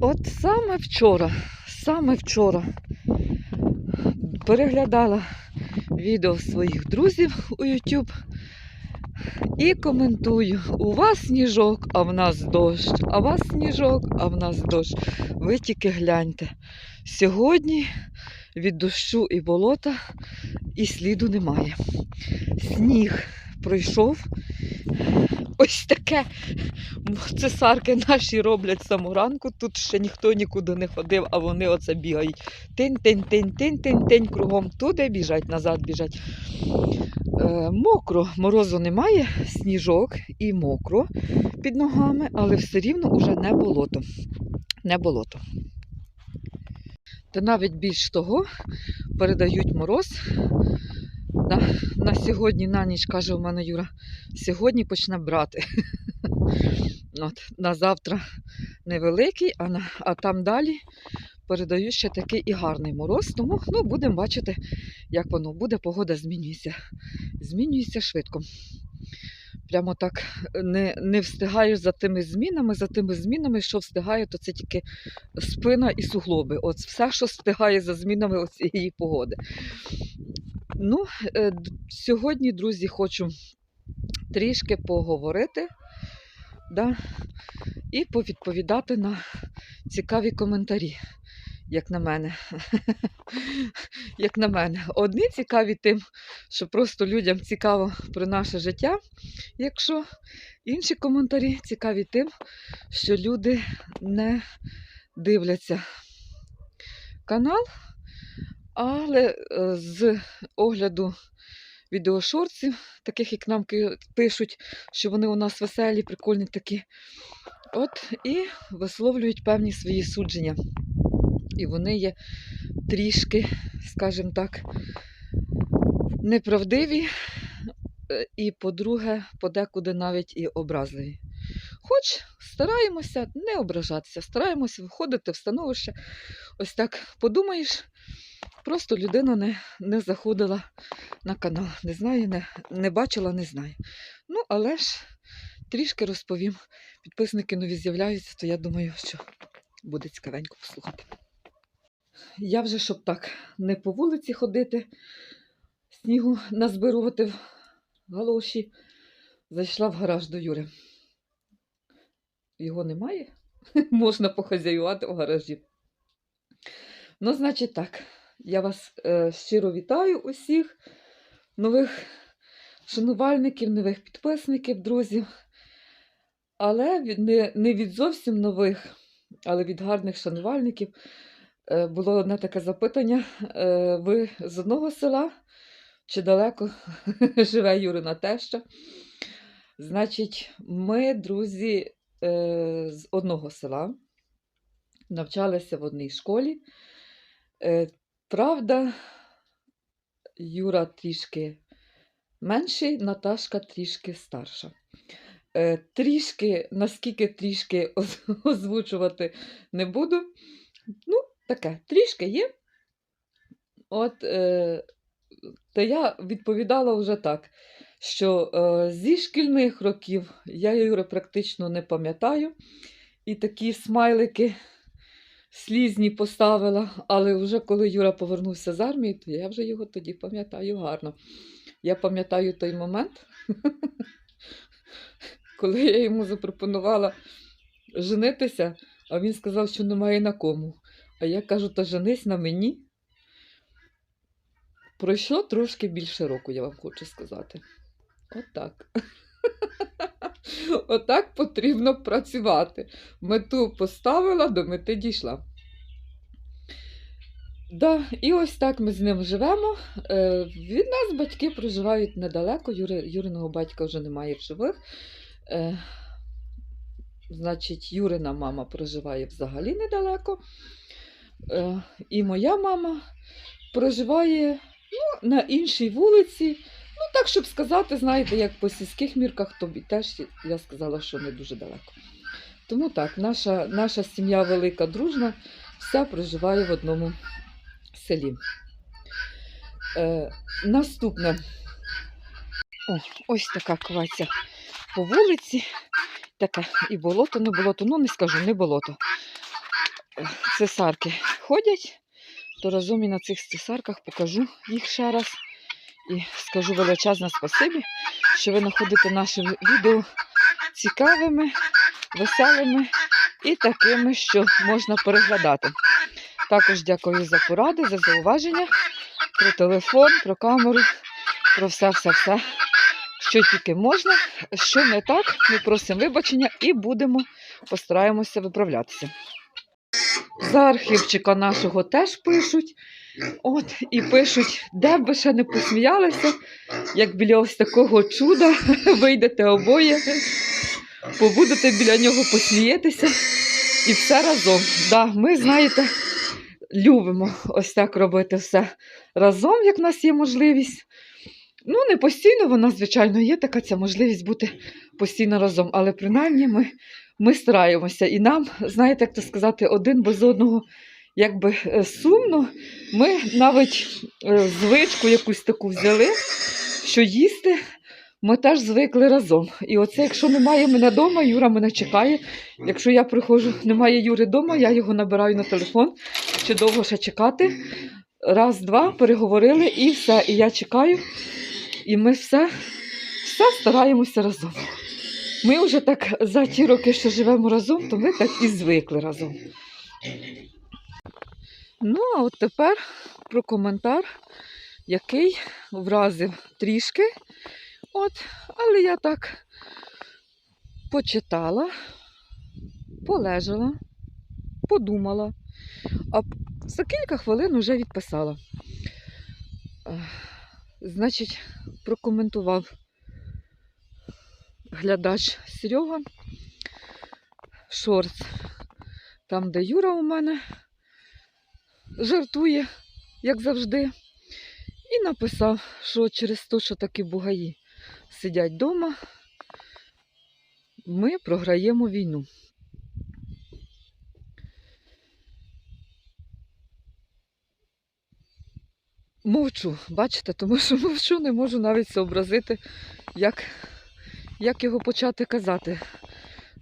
От саме вчора, саме вчора переглядала відео своїх друзів у YouTube і коментую: у вас сніжок, а в нас дощ, а у вас сніжок, а в нас дощ. Ви тільки гляньте. Сьогодні від дощу і болота і сліду немає. Сніг пройшов. Ось таке цесарки наші роблять самого. Тут ще ніхто нікуди не ходив, а вони оце бігають. Тинь, тинь, тинь, тинь, тинь, тинь, кругом туди біжать, назад біжать. Е, мокро, морозу немає, сніжок і мокро під ногами, але все рівно уже не болото. Не болото. Та навіть більш того, передають мороз. На, на сьогодні, на ніч, каже у мене Юра, сьогодні почне брати. От, на завтра невеликий, а, на, а там далі передають ще такий і гарний мороз. Тому ну, будемо бачити, як воно буде. Погода змінюється. Змінюється швидко. Прямо так не, не встигаєш за тими змінами, за тими змінами, що встигає, то це тільки спина і суглоби. От все, що встигає за змінами цієї погоди. Ну, е, сьогодні, друзі, хочу трішки поговорити да, і повідповідати на цікаві коментарі, як на мене. як на мене. Одні цікаві тим, що просто людям цікаво про наше життя, якщо інші коментарі цікаві тим, що люди не дивляться канал, але е, з огляду відеошорців, таких як нам пишуть, що вони у нас веселі, прикольні такі. От і висловлюють певні свої судження. І вони є трішки, скажімо так, неправдиві, е, і, по-друге, подекуди навіть і образливі. Хоч стараємося не ображатися, стараємося виходити в становище. Ось так подумаєш, просто людина не, не заходила на канал, не знає, не, не бачила, не знає. Ну, але ж трішки розповім. Підписники нові з'являються, то я думаю, що буде цікавенько послухати. Я вже, щоб так не по вулиці ходити, снігу назбирувати в галоші, зайшла в гараж до Юри. Його немає? Можна похазяювати в гаражі. Ну, значить так, я вас е, щиро вітаю усіх нових шанувальників, нових підписників, друзів. Але від, не, не від зовсім нових, але від гарних шанувальників. Е, було одне таке запитання: е, ви з одного села чи далеко живе Юрина теща? Значить, ми, друзі, е, з одного села, навчалися в одній школі. Правда, Юра трішки менший, Наташка трішки старша. Е, Трішки, наскільки трішки озвучувати не буду. Ну, таке, трішки є. От, е, та я відповідала вже так, що е, зі шкільних років я Юри практично не пам'ятаю. І такі смайлики слізні поставила. Але вже коли Юра повернувся з армії, то я вже його тоді пам'ятаю гарно. Я пам'ятаю той момент, коли я йому запропонувала женитися, а він сказав, що немає на кому. А я кажу, та женись на мені. Пройшло трошки більше року, я вам хочу сказати. Отак. Отак потрібно працювати. Мету поставила, до мети дійшла. Да, і ось так ми з ним живемо. Е, від нас батьки проживають недалеко. Юри, Юриного батька вже немає в живих. Е, значить, Юрина мама проживає взагалі недалеко. Е, і моя мама проживає ну, на іншій вулиці. Ну, так, щоб сказати, знаєте, як по сільських мірках, тобі теж я сказала, що не дуже далеко. Тому так, наша, наша сім'я велика, дружна, вся проживає в одному селі. Е, наступне. О, ось така кваця по вулиці. Таке і болото, не болото. Ну, не скажу, не болото. е, цесарки ходять, то разом і на цих цесарках покажу їх ще раз. І скажу величезне спасибі, що ви знаходите наші відео цікавими, веселими і такими, що можна переглядати. Також дякую за поради, за зауваження про телефон, про камеру, про все-все-все, що тільки можна, що не так, ми просимо вибачення і будемо, постараємося виправлятися. За архівчика нашого теж пишуть. От, і пишуть, де б ви ще не посміялися, як біля ось такого чуда вийдете обоє, побудете біля нього посмієтеся і все разом. Да, ми, знаєте, любимо ось так робити все разом, як в нас є можливість. Ну, не постійно вона, звичайно, є така ця можливість бути постійно разом, але принаймні ми, ми стараємося. І нам, знаєте, як то сказати, один без одного якби е, сумно. Ми навіть е, звичку якусь таку взяли, що їсти ми теж звикли разом. І оце, якщо немає мене вдома, Юра мене чекає. Якщо я приходжу, немає Юри вдома, я його набираю на телефон, чи довго ще чекати. Раз, два, переговорили і все. І я чекаю. І ми все, все стараємося разом. Ми вже так за ті роки, що живемо разом, то ми так і звикли разом. Ну, а от тепер про коментар, який вразив трішки. От, але я так почитала, полежала, подумала, а за кілька хвилин вже відписала. Е, Значить, прокоментував глядач Серега шорт, там, де Юра у мене жартує, як завжди, і написав, що через те, що такі бугаї сидять вдома, ми програємо війну. Мовчу, бачите, тому що мовчу, не можу навіть зобразити, як, як його почати казати.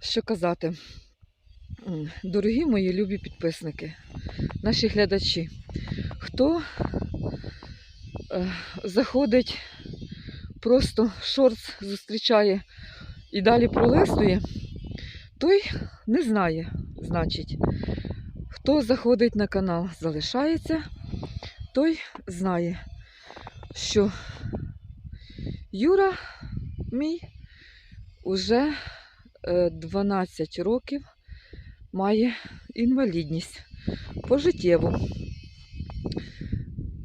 Що казати? Дорогі мої любі підписники, наші глядачі, хто е, заходить, просто шортс зустрічає і далі пролистує, той не знає, значить, хто заходить на канал, залишається, той знає, що Юра мій уже е, 12 років має інвалідність пожиттєву.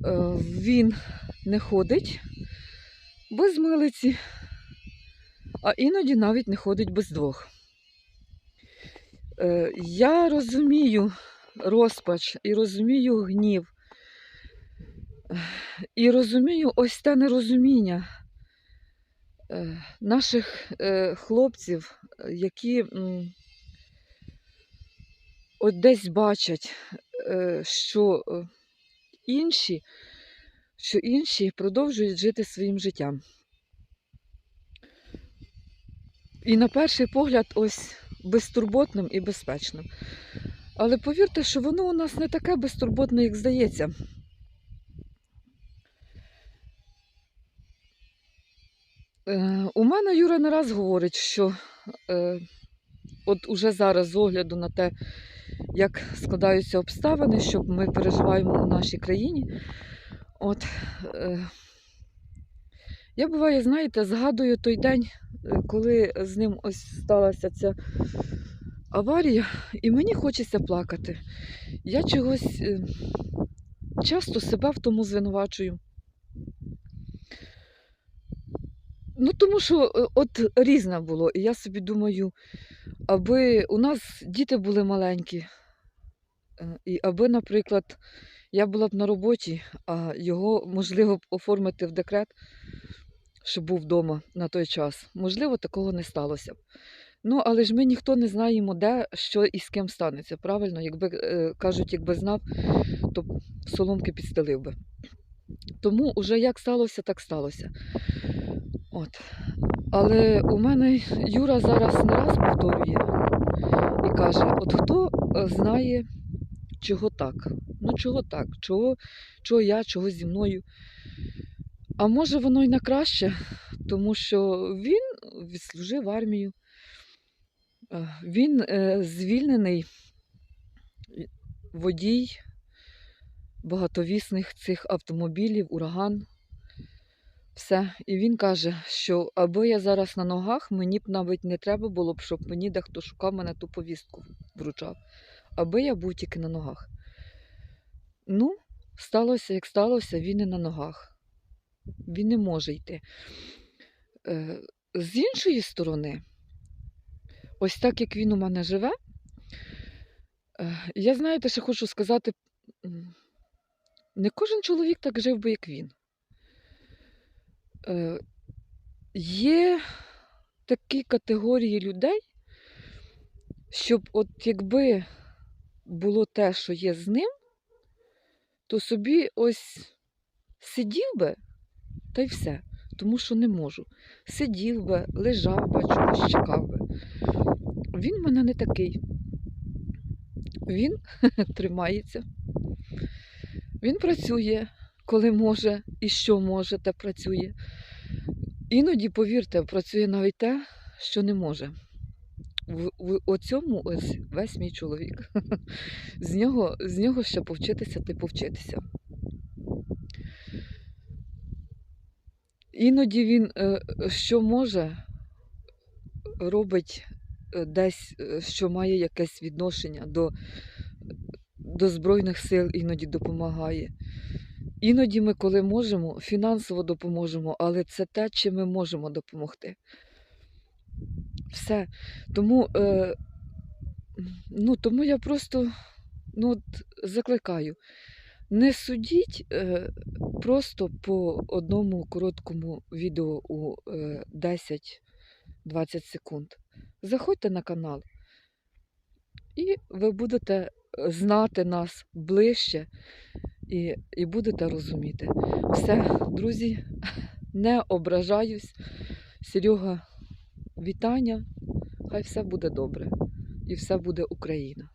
Е, Він не ходить без милиці, а іноді навіть не ходить без двох. Е, Я розумію розпач і розумію гнів, і розумію ось те нерозуміння е, наших хлопців, які от десь бачать, е, що е, інші, що інші продовжують жити своїм життям. І на перший погляд, ось безтурботним і безпечним. Але повірте, що воно у нас не таке безтурботне, як здається. Е, у мене Юра не раз говорить, що от уже зараз з огляду на те, як складаються обставини, що ми переживаємо у нашій країні. От, е, я буває, знаєте, згадую той день, е, коли з ним ось сталася ця аварія, і мені хочеться плакати. Я чогось е, часто себе в тому звинувачую. Ну, тому що е, от різне було. І я собі думаю, аби у нас діти були маленькі, е, і аби, наприклад, я була б на роботі, а його можливо оформити в декрет, щоб був вдома на той час. Можливо, такого не сталося б. Ну, але ж ми ніхто не знаємо, де, що і з ким станеться. Правильно, якби е, кажуть, якби знав, то соломки підстелив би. Тому уже як сталося, так сталося. От. Але у мене Юра зараз не раз повторює і каже: от хто е, знає чого так? Ну чого так? Чого, чого я, чого зі мною? А може воно й на краще, тому що він відслужив армію. Е, Він е, звільнений водій багатовісних цих автомобілів, ураган. Все. І він каже, що аби я зараз на ногах, мені б навіть не треба було б, щоб мені дехто шукав мене ту повістку вручав. Аби я був тільки на ногах. Ну, сталося, як сталося, він і на ногах. Він не може йти. Е, з іншої сторони, ось так як він у мене живе, е, я знаєте, ще хочу сказати, не кожен чоловік так жив би, як він. Е, є такі категорії людей, щоб от якби було те, що є з ним, то собі ось сидів би та й все, тому що не можу. Сидів би, лежав би, чогось чекав би. Він в мене не такий. Він тримається. Він працює, коли може і що може, те працює. Іноді, повірте, працює навіть те, що не може. В, в оцьому ось весь мій чоловік. З нього, з нього ще повчитися та повчитися. Іноді він е, що може, робить е, десь, е, що має якесь відношення до, до Збройних сил, іноді допомагає. Іноді ми, коли можемо, фінансово допоможемо, але це те, чим ми можемо допомогти. Все. Тому, е, ну, тому я просто ну, от, закликаю. Не судіть е, просто по одному короткому відео у е, 10-20 секунд. Заходьте на канал, і ви будете знати нас ближче і, і будете розуміти. Все, друзі, не ображаюсь. Серега, вітання. Хай все буде добре і все буде Україна.